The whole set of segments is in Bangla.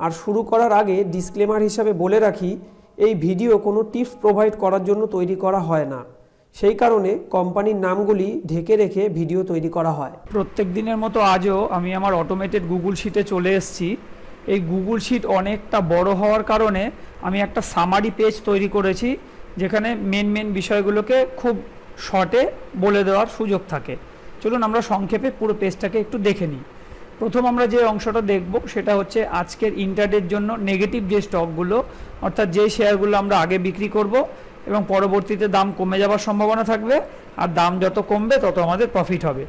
আর শুরু করার আগে ডিসক্লেমার হিসাবে বলে রাখি, এই ভিডিও কোনো টিপস প্রোভাইড করার জন্য তৈরি করা হয় না। সেই কারণে কোম্পানির নামগুলি ঢেকে রেখে ভিডিও তৈরি করা হয়। প্রত্যেক দিনের মতো আজও আমি আমার অটোমেটেড গুগল শিটে চলে এসেছি। এই গুগল শিট অনেকটা বড় হওয়ার কারণে আমি একটা সামারি পেজ তৈরি করেছি, যেখানে মেন মেন বিষয়গুলোকে খুব শর্টে বলে দেওয়ার সুযোগ থাকে। চলুন আমরা সংক্ষেপে পুরো পেজটাকে একটু দেখে নিই। প্রথম আমরা যে অংশটা দেখব সেটা হচ্ছে আজকের ইন্টারডের জন্য নেগেটিভ যে স্টকগুলো, অর্থাৎ যে শেয়ারগুলো আমরা আগে বিক্রি করব এবং পরবর্তীতে দাম কমে যাওয়ার সম্ভাবনা থাকবে, আর দাম যত কমবে তত আমাদের প্রফিট হবে।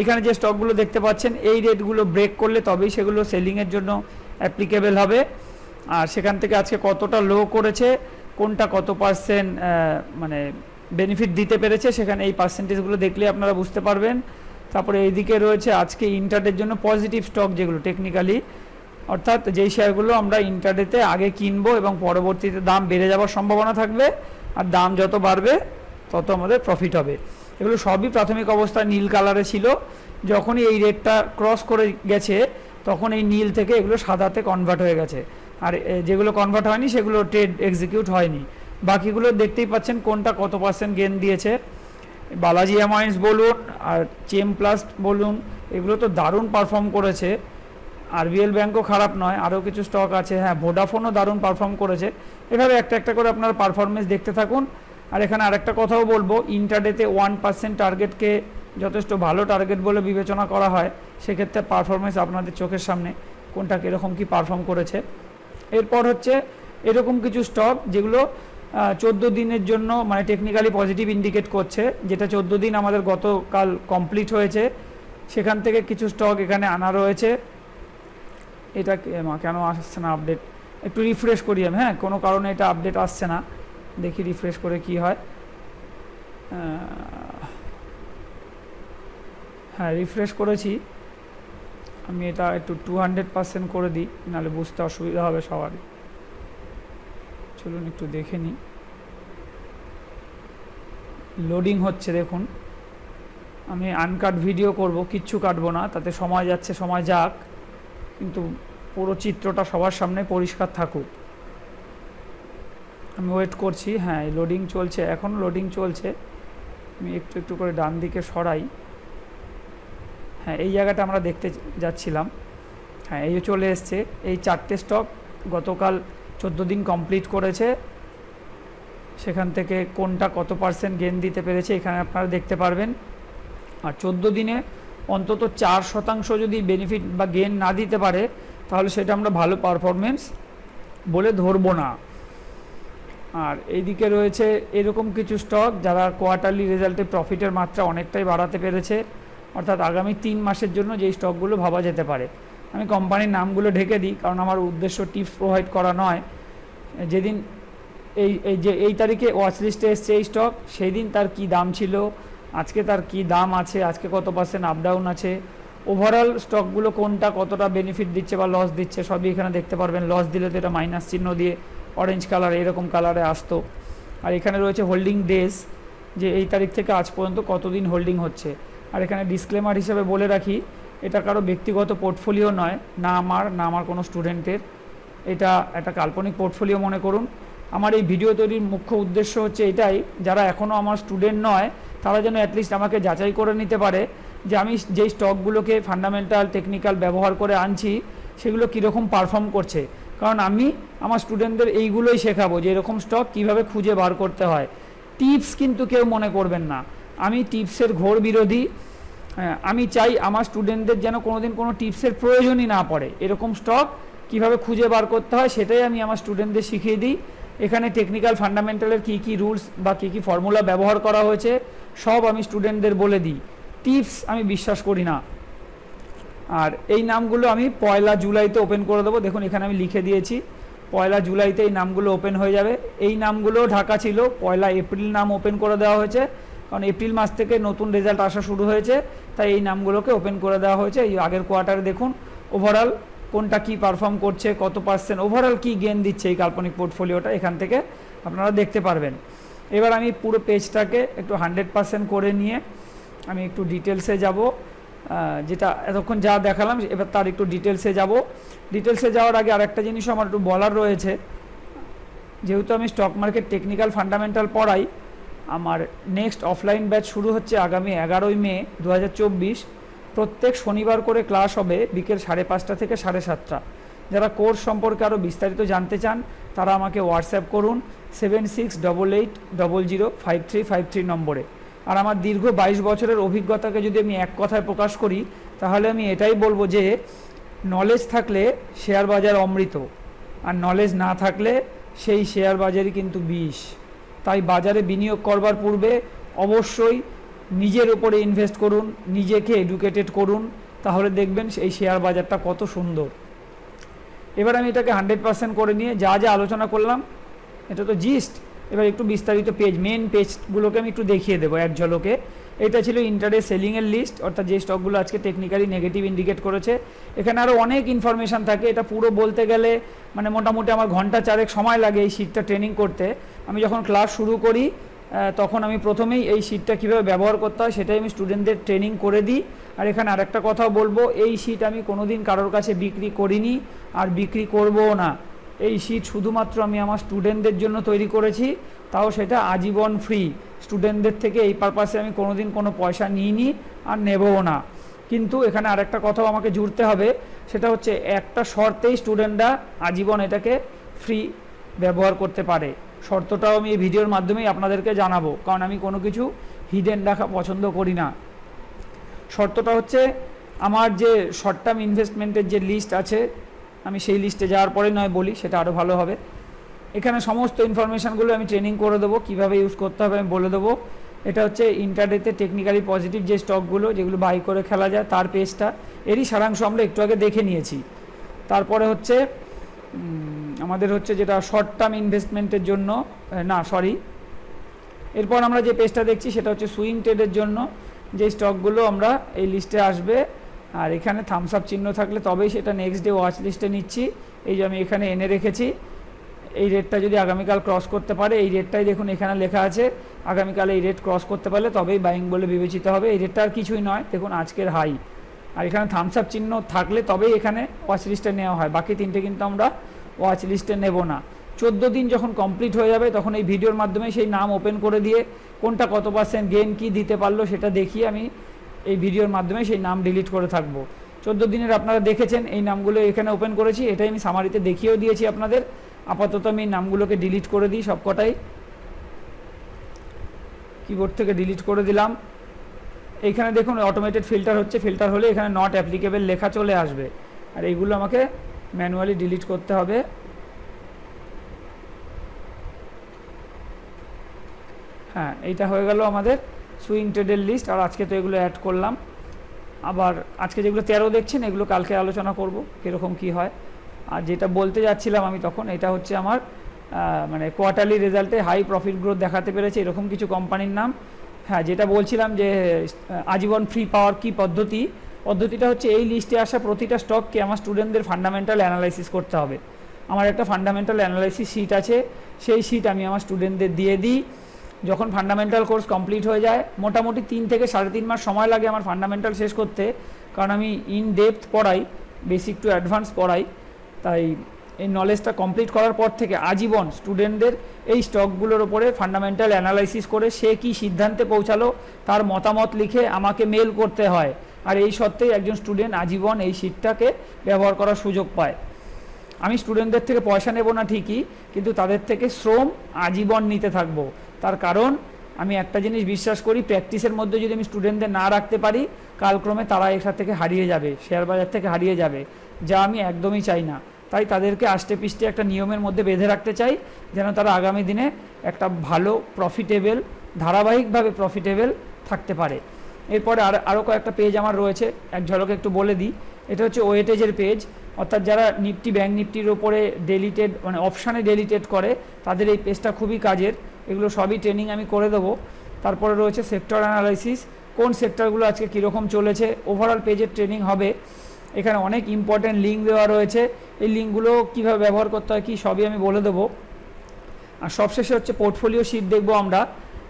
এখানে যে স্টকগুলো দেখতে পাচ্ছেন, এই রেটগুলো ব্রেক করলে তবেই সেগুলো সেলিংয়ের জন্য অ্যাপ্লিকেবল হবে। আর সেখান থেকে আজকে কতটা লো করেছে, কোনটা কত পার্সেন্ট মানে বেনিফিট দিতে পেরেছে, সেখানে এই পার্সেন্টেজগুলো দেখলে আপনারা বুঝতে পারবেন। তারপরে এইদিকে রয়েছে আজকে ইন্টারডের জন্য পজিটিভ স্টক যেগুলো টেকনিক্যালি অর্থাৎ যেই শেয়ারগুলো আমরা ইন্টারডেতে আগে কিনবো এবং পরবর্তীতে দাম বেড়ে যাওয়ার সম্ভাবনা থাকবে, আর দাম যত বাড়বে, তত আমাদের প্রফিট হবে। এগুলো সবই প্রাথমিক অবস্থায় নীল কালারে ছিল। যখনই এই রেটটা ক্রস করে গেছে, তখন এই নীল থেকে এগুলো সাদাতে কনভার্ট হয়ে গেছে। আর যেগুলো কনভার্ট হয়নি, সেগুলো ট্রেড এক্সিকিউট হয়নি। বাকিগুলো দেখতেই পাচ্ছেন কোনটা কত পার্সেন্ট গেন দিয়েছে। বালাজি অ্যামাইন্স বলুন আর চেম প্লাস্ট বলুন, এগুলো তো দারুণ পারফর্ম করেছে। আরবিএল ব্যাঙ্কও খারাপ নয়, আরও কিছু স্টক আছে। হ্যাঁ ভোডাফোনও দারুণ পারফর্ম করেছে। এভাবে একটা একটা করে আপনার পারফরমেন্স দেখতে থাকুন। আর এখানে আরেকটা কথাও বলব ইন্টারডেতে ওয়ান পার্সেন্ট টার্গেটকে যথেষ্ট ভালো টার্গেট বলে বিবেচনা করা হয়, সেক্ষেত্রে পারফরমেন্স আপনাদের চোখের সামনে কোনটা কীরকম কী পারফর্ম করেছে। এরপর হচ্ছে এরকম কিছু স্টক যেগুলো চোদ্দ দিনের জন্য মানে টেকনিক্যালি পজিটিভ ইন্ডিকেট করছে, যেটা চোদ্দ দিন আমাদের গতকাল কমপ্লিট হয়েছে। সেখান থেকে কিছু স্টক এখানে আনা রয়েছে। এটা কেন আসছে না আপডেট একটু রিফ্রেশ করি আমি হ্যাঁ? কোনো কারণে এটা আপডেট আসছে না। দেখি রিফ্রেশ করে কি হয়। হ্যাঁ রিফ্রেশ করেছি। আমি এটা একটু টু হান্ড্রেড পার্সেন্ট করে দিই, নাহলে বুঝতে অসুবিধা হবে সবারই। চলুন একটু দেখে নিই। লোডিং হচ্ছে, দেখুন। আমি আনকাট ভিডিও করব, কিচ্ছু কাটবো না, তাতে সময় যাচ্ছে, সময় যাক। কিন্তু পুরো চিত্রটা সবার সামনে পরিষ্কার থাকুক। আমি ওয়েট করছি হ্যাঁ লোডিং চলছে এখন লোডিং চলছে। আমি একটু একটু করে ডান দিকে সরাই। হ্যাঁ এই জায়গাটা আমরা দেখতে যাচ্ছিলাম। হ্যাঁ এই চলে এসছে, এই চারটে স্টক গতকাল চোদ্দ দিন কমপ্লিট করেছে। সেখান থেকে কোনটা কত পার্সেন্ট গেন দিতে পেরেছে এখানে আপনারা দেখতে পারবেন। আর চোদ্দ দিনে অন্তত চার শতাংশ যদি বেনিফিট বা গেন না দিতে পারে, তাহলে সেটা আমরা ভালো পারফরমেন্স বলে ধরবো না। আর এইদিকে রয়েছে এরকম কিছু স্টক যারা কোয়ার্টারলি রেজাল্টে প্রফিটের মাত্রা অনেকটাই বাড়াতে পেরেছে। অর্থাৎ আগামী তিন মাসের জন্য যেই স্টকগুলো ভাবা যেতে পারে। আমি কোম্পানির নামগুলো ঢেকে দিই, কারণ আমার উদ্দেশ্য টিপস প্রোভাইড করা নয়। যেদিন এই এই যে, এই তারিখে ওয়াচ লিস্টে এসছে এই স্টক সেই দিন তার কি দাম ছিল, আজকে তার কি দাম আছে, আজকে কত পার্সেন্ট আপ ডাউন আছে ওভারঅল স্টকগুলো কোনটা কতটা বেনিফিট দিচ্ছে বা লস দিচ্ছে, সবই এখানে দেখতে পারবেন। লস দিলে তো এটা মাইনাস চিহ্ন দিয়ে অরেঞ্জ কালার এরকম কালারে আসতো। আর এখানে রয়েছে হোল্ডিং ডেজ যে এই তারিখ থেকে আজ পর্যন্ত কতদিন হোল্ডিং হচ্ছে। আর এখানে ডিসক্লেমার হিসেবে বলে রাখি এটা কারও ব্যক্তিগত পোর্টফোলিও নয়, না আমার না আমার কোনো স্টুডেন্টের এটা একটা কাল্পনিক পোর্টফোলিও মনে করুন। আমার এই ভিডিও তৈরির মুখ্য উদ্দেশ্য হচ্ছে এটাই, যারা এখনও আমার স্টুডেন্ট নয়, তারা যেন অ্যাটলিস্ট আমাকে যাচাই করে নিতে পারে যে আমি যেই স্টকগুলোকে ফান্ডামেন্টাল টেকনিক্যাল ব্যবহার করে আনছি, সেগুলো কীরকম পারফর্ম করছে। কারণ আমি আমার স্টুডেন্টদের এইগুলোই শেখাবো যে এরকম স্টক কীভাবে খুঁজে বার করতে হয়। টিপস কিন্তু কেউ মনে করবেন না। আমি টিপসের ঘোর বিরোধী। আমি চাই আমার স্টুডেন্টদের যেন কোনোদিন কোনো টিপসের প্রয়োজনই না পড়ে। এরকম স্টক কীভাবে খুঁজে বার করতে হয় সেটাই আমি আমার স্টুডেন্টদের শিখিয়ে দিই। এখানে টেকনিক্যাল ফান্ডামেন্টালের কী কী রুলস বা কী কী ফর্মুলা ব্যবহার করা হয়েছে, সব আমি স্টুডেন্টদের বলে দিই। টিপস আমি বিশ্বাস করি না। আর এই নামগুলো আমি পয়লা জুলাইতে ওপেন করে দেবো। দেখুন, এখানে আমি লিখে দিয়েছি, পয়লা জুলাইতে এই নামগুলো ওপেন হয়ে যাবে। এই নামগুলো ঢাকা ছিল, পয়লা এপ্রিল নাম ওপেন করে দেওয়া হয়েছে। কারণ এপ্রিল মাস থেকে নতুন রেজাল্ট আসা শুরু হয়েছে, তাই এই নামগুলোকে ওপেন করে দেওয়া হয়েছে। এই আগের কোয়ার্টারে দেখুন ওভারঅল কোনটা কি পারফর্ম করছে, কত পার্সেন্ট ওভারঅল কি গেন দিচ্ছে এই কাল্পনিক পোর্টফোলিওটা এখান থেকে আপনারা দেখতে পারবেন। এবার আমি পুরো পেজটাকে একটু হান্ড্রেড পার্সেন্ট করে নিয়ে আমি একটু ডিটেলসে যাব। যেটা এতক্ষণ যা দেখালাম, এবার তার একটু ডিটেলসে যাব। ডিটেলসে যাওয়ার আগে আরেকটা জিনিস আমার একটু বলার রয়েছে। যেহেতু আমি স্টক মার্কেট টেকনিক্যাল ফান্ডামেন্টাল পড়াই আমার নেক্সট অফলাইন ব্যাচ শুরু হচ্ছে আগামী এগারোই মে দু হাজার চব্বিশ। প্রত্যেক শনিবার করে ক্লাস হবে বিকেল সাড়ে পাঁচটা থেকে সাড়ে সাতটা। যারা কোর্স সম্পর্কে আরও বিস্তারিত জানতে চান, তারা আমাকে হোয়াটসঅ্যাপ করুন seven six double eight double zero five three five three নম্বরে। আর আমার দীর্ঘ বাইশ বছরের অভিজ্ঞতাকে যদি আমি এক কথায় প্রকাশ করি, তাহলে আমি এটাই বলব যে নলেজ থাকলে শেয়ার বাজার অমৃত, আর নলেজ না থাকলে সেই শেয়ার বাজারই কিন্তু বিষ। তাই বাজারে বিনিয়োগ করবার পূর্বে অবশ্যই নিজের ওপরে ইনভেস্ট করুন, নিজেকে এডুকেটেড করুন। তাহলে দেখবেন এই শেয়ার বাজারটা কত সুন্দর। এবার আমি এটাকে হান্ড্রেড পার্সেন্ট করে নিয়ে যা যা আলোচনা করলাম, এটা তো জিস্ট এবার একটু বিস্তারিত পেজ মেন পেজগুলোকে আমি একটু দেখিয়ে দেবো, এক ঝলকে। এটা ছিল ইন্টারে সেলিংয়ের লিস্ট অর্থাৎ যে স্টকগুলো আজকে টেকনিক্যালি নেগেটিভ ইন্ডিকেট করেছে। এখানে আরও অনেক ইনফরমেশান থাকে, এটা পুরো বলতে গেলে মানে মোটামুটি আমার ঘণ্টা চারেক সময় লাগে এই শীটটা ট্রেনিং করতে। আমি যখন ক্লাস শুরু করি তখন আমি প্রথমেই এই শীটটা কীভাবে ব্যবহার করতে হয় সেটাই আমি স্টুডেন্টদের ট্রেনিং করে দিই। আর এখানে আরেকটা কথাও বলব, এই শীট আমি কোনোদিন কারোর কাছে বিক্রি করিনি আর বিক্রি করবও না। এই শীট শুধুমাত্র আমি আমার স্টুডেন্টদের জন্য তৈরি করেছি, তাও সেটা আজীবন ফ্রি স্টুডেন্টদের থেকে এই পারপাসে আমি কোনোদিন কোনো পয়সা নিইনি আর নেবও না। কিন্তু এখানে আরেকটা কথাও আমাকে জুড়তে হবে, সেটা হচ্ছে একটা শর্তেই স্টুডেন্টরা আজীবন এটাকে ফ্রি ব্যবহার করতে পারে। শর্তটাও আমি এই ভিডিওর মাধ্যমেই আপনাদেরকে জানাব, কারণ আমি কোনো কিছু হিডেন রাখা পছন্দ করি না। শর্তটা হচ্ছে আমার যে শর্ট টার্ম ইনভেস্টমেন্টের যে লিস্ট আছে, আমি সেই লিস্টে যাওয়ার পরে নয় বলি, সেটা আরও ভালো হবে। এখানে সমস্ত ইনফরমেশানগুলো আমি ট্রেনিং করে দেবো, কীভাবে ইউজ করতে হবে আমি বলে দেবো। এটা হচ্ছে ইন্টারডেতে টেকনিক্যালি পজিটিভ যে স্টকগুলো যেগুলো বাই করে খেলা যায়, তার পেজটা এরই সারাংশ আমরা একটু আগে দেখে নিয়েছি। তারপরে হচ্ছে আমাদের হচ্ছে যেটা শর্ট টার্ম ইনভেস্টমেন্টের জন্য না সরি এরপর আমরা যে পেজটা দেখছি, সেটা হচ্ছে সুইং ট্রেডের জন্য। যে স্টকগুলো আমরা এই লিস্টে আসবে, আর এখানে থামস আপ চিহ্ন থাকলে তবেই সেটা নেক্সট ডে ওয়াচ লিস্টে নিচ্ছি। এই যে আমি এখানে এনে রেখেছি। এই রেটটা যদি আগামীকাল ক্রস করতে পারে, এই রেটটাই দেখুন এখানে লেখা আছে, আগামীকাল এই রেট ক্রস করতে পারলে তবেই বাইং বলে বিবেচিত হবে। এই রেটটা আর কিছুই নয়, দেখুন আজকের হাই আর এখানে থামস আপ চিহ্ন থাকলে তবেই এখানে ওয়াচ লিস্টে নেওয়া হয়। বাকি তিনটে কিন্তু আমরা ওয়াচ লিস্টে নেব না। চোদ্দ দিন যখন কমপ্লিট হয়ে যাবে, তখন এই ভিডিওর মাধ্যমে সেই নাম ওপেন করে দিয়ে কোনটা কত পার্সেন্ট গেন কি দিতে পারল সেটা দেখিয়ে আমি এই ভিডিওর মাধ্যমে সেই নাম ডিলিট করে থাকব। চোদ্দ দিনের আপনারা দেখেছেন, এই নামগুলো এখানে ওপেন করেছি। এটাই আমি সামারিতে দেখিয়েও দিয়েছি আপনাদের। আপাতত আমি নামগুলোকে ডিলিট করে দিই সবকটাই। কিবোর্ড থেকে ডিলিট করে দিলাম। এইখানে দেখুন অটোমেটেড ফিল্টার হচ্ছে ফিল্টার হলে এখানে নট অ্যাপ্লিকেবল লেখা চলে আসবে। আর এইগুলো আমাকে ম্যানুয়ালি ডিলিট করতে হবে। হ্যাঁ এইটা হয়ে গেল আমাদের সুইং ট্রেডের লিস্ট আর আজকে তো এগুলো অ্যাড করলাম। আবার আজকে যেগুলো তেরো দেখছেন, এগুলো কালকে আলোচনা করব, কীরকম কি হয়। আর যেটা বলতে যাচ্ছিলাম আমি তখন, এটা হচ্ছে আমার মানে কোয়ার্টারলি রেজাল্টে হাই প্রফিট গ্রোথ দেখাতে পেরেছে, এরকম কিছু কোম্পানির নাম। হ্যাঁ যেটা বলছিলাম যে, আজীবন ফ্রি পাওয়ার কি পদ্ধতি? পদ্ধতিটা হচ্ছে এই লিস্টে আসা প্রতিটা স্টককে আমার স্টুডেন্টদের ফান্ডামেন্টাল অ্যানালাইসিস করতে হবে। আমার একটা ফান্ডামেন্টাল অ্যানালাইসিস শিট আছে, সেই শিট আমি আমার স্টুডেন্টদের দিয়ে দিই। যখন ফান্ডামেন্টাল কোর্স কমপ্লিট হয়ে যায়, মোটামুটি তিন থেকে সাড়ে তিন মাস সময় লাগে আমার ফান্ডামেন্টাল শেষ করতে, কারণ আমি ইন ডেপথ পড়াই বেসিক টু অ্যাডভান্স পড়াই। তাই এই নলেজটা কমপ্লিট করার পর থেকে আজীবন স্টুডেন্টদের এই স্টকগুলোর ওপরে ফান্ডামেন্টাল অ্যানালাইসিস করে সে কি সিদ্ধান্তে পৌঁছালো, তার মতামত লিখে আমাকে মেল করতে হয়। আর এই সত্ত্বেই একজন স্টুডেন্ট আজীবন এই শীটটাকে ব্যবহার করার সুযোগ পায়। আমি স্টুডেন্টদের থেকে পয়সা নেব না ঠিকই, কিন্তু তাদের থেকে শ্রম আজীবন নিতে থাকব। তার কারণ, আমি একটা জিনিস বিশ্বাস করি প্র্যাকটিসের মধ্যে যদি আমি স্টুডেন্টদের না রাখতে পারি, কালক্রমে তারা এখান থেকে হারিয়ে যাবে শেয়ার বাজার থেকে হারিয়ে যাবে, যা আমি একদমই চাই না। তাই তাদেরকে আষ্টে পিষ্টে একটা নিয়মের মধ্যে বেঁধে রাখতে চাই, যেন তারা আগামী দিনে একটা ভালো প্রফিটেবল ধারাবাহিকভাবে প্রফিটেবল থাকতে পারে। এরপরে আর আরও কয়েকটা পেজ আমার রয়েছে, এক ঝলকে একটু বলে দিই। এটা হচ্ছে ওয়েটেজের পেজ অর্থাৎ যারা নিফটি ব্যাঙ্ক নিফটির ওপরে ডেলিটেড মানে অপশানে ডেলিটেড করে, তাদের এই পেজটা খুবই কাজের। এগুলো সবই ট্রেনিং আমি করে দেবো। তারপরে রয়েছে সেক্টর অ্যানালাইসিস কোন সেক্টরগুলো আজকে কীরকম চলেছে ওভারঅল পেজের ট্রেনিং হবে। এখানে অনেক ইম্পর্ট্যান্ট লিঙ্ক দেওয়া রয়েছে। এই লিঙ্কগুলো কীভাবে ব্যবহার করতে হয়, কী সবই আমি বলে দেবো। আর সবশেষে হচ্ছে পোর্টফোলিও শিট দেখব আমরা।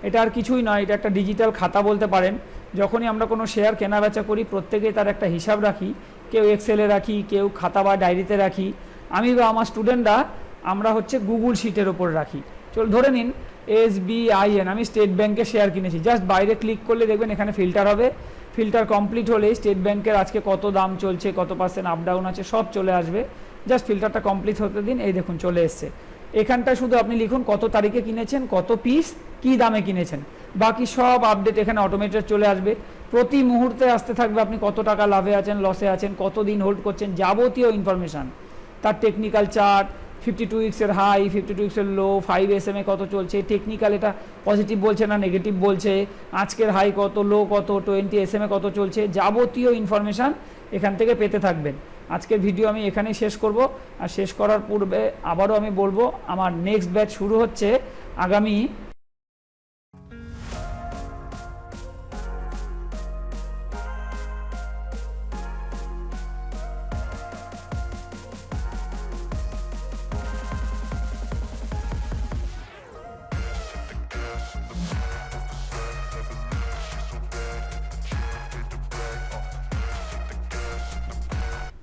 এটা আর কিছুই নয়, এটা একটা ডিজিটাল খাতা বলতে পারেন। যখনই আমরা কোনো শেয়ার কেনা বেচা করি প্রত্যেকেই তার একটা হিসাব রাখি। কেউ এক্সেলে রাখি, কেউ খাতা বা ডায়েরিতে রাখি। আমি বা আমার স্টুডেন্টরা আমরা হচ্ছে গুগল শিটের ওপর রাখি। চল, ধরে নিন এস বিআইএন আমি স্টেট ব্যাংকে শেয়ার কিনেছি। জাস্ট বাইরে ক্লিক করলে দেখবেন এখানে ফিল্টার হবে। ফিল্টার কমপ্লিট হলে স্টেট ব্যাংকের আজকে কত দাম চলছে, কত পার্সেন্ট আপ ডাউন আছে, সব চলে আসবে। জাস্ট ফিল্টারটা কমপ্লিট হতে দিন, এই দেখুন চলে এসছে। এখানটা শুধু আপনি লিখুন কত তারিখে কিনেছেন, কত পিস কি দামে কিনেছেন। বাকি সব আপডেট এখানে অটোমেটেড চলে আসবে। প্রতি মুহূর্তে আসতে থাকবে আপনি কত টাকা লাভে আছেন লসে আছেন কত দিন হোল্ড করছেন, যাবতীয় ইনফরমেশান তার technical chart fifty two উইক্সের high fifty two low five S M A কত চলছে টেকনিক্যাল এটা পজিটিভ বলছে না নেগেটিভ বলছে, আজকের হাই কত লো কত টোয়েন্টি এস এম এ কত চলছে, যাবতীয় ইনফরমেশান এখান থেকে পেতে থাকবেন। আজকের ভিডিও আমি এখানেই শেষ করব। আর শেষ করার পূর্বে আবারও আমি বলব, আমার নেক্সট ব্যাচ শুরু হচ্ছে আগামী